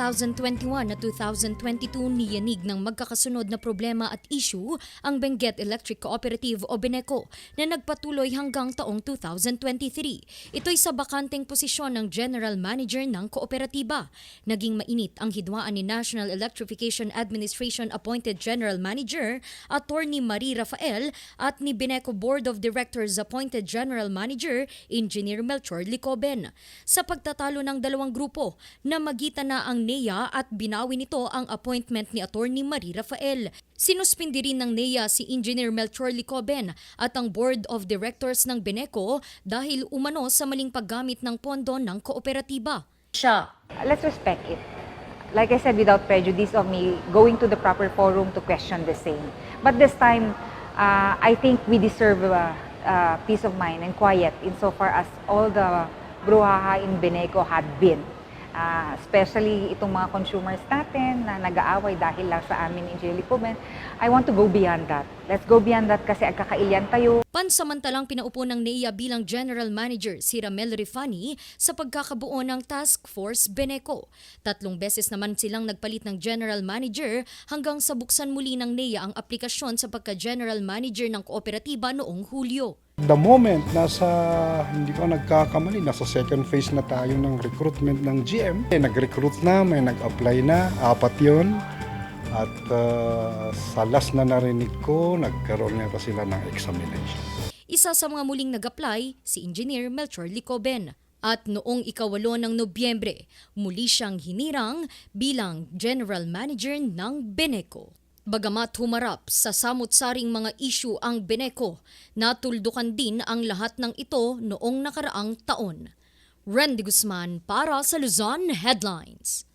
2021 at 2022 niyanig ng magkakasunod na problema at issue ang Benguet Electric Cooperative o Beneco na nagpatuloy hanggang taong 2023. Ito'y sa bakanteng posisyon ng General Manager ng kooperatiba. Naging mainit ang hidwaan ni National Electrification Administration appointed General Manager Attorney Marie Rafael at ni Beneco Board of Directors appointed General Manager Engineer Melchor Licoben. Sa pagtatalo ng dalawang grupo, namagitan na ang NEA at binawi nito ang appointment ni Attorney Marie Rafael. Sinuspindi rin ng NEA si Engineer Melchor Licoben at ang Board of Directors ng Beneco dahil umano sa maling paggamit ng pondo ng kooperatiba. Siya. let's respect it. Like I said, without prejudice of me going to the proper forum to question the same. But this time, uh, I think we deserve uh, uh, peace of mind and quiet insofar as all the brouhaha in Beneco had been. Uh, especially itong mga consumers natin na nag-aaway dahil lang sa amin ni Jelly Pumen. I want to go beyond that. Let's go beyond that kasi agkakailyan tayo. Pansamantalang pinaupo ng NEA bilang General Manager si Ramel Rifani sa pagkakabuo ng Task Force Beneco. Tatlong beses naman silang nagpalit ng General Manager hanggang sa buksan muli ng NEA ang aplikasyon sa pagka-General Manager ng kooperatiba noong Hulyo. The moment nasa, hindi ko nagkakamali, nasa second phase na tayo ng recruitment ng GM. Eh, nag-recruit na, may nag-apply na, apat yon At uh, sa last na narinig ko, nagkaroon na sila ng examination. Isa sa mga muling nag-apply, si Engineer Melchor Licoben. At noong ikawalo ng Nobyembre, muli siyang hinirang bilang General Manager ng Beneco. Bagamat humarap sa samut-saring mga issue ang Beneco, natuldukan din ang lahat ng ito noong nakaraang taon. Randy Guzman para sa Luzon Headlines.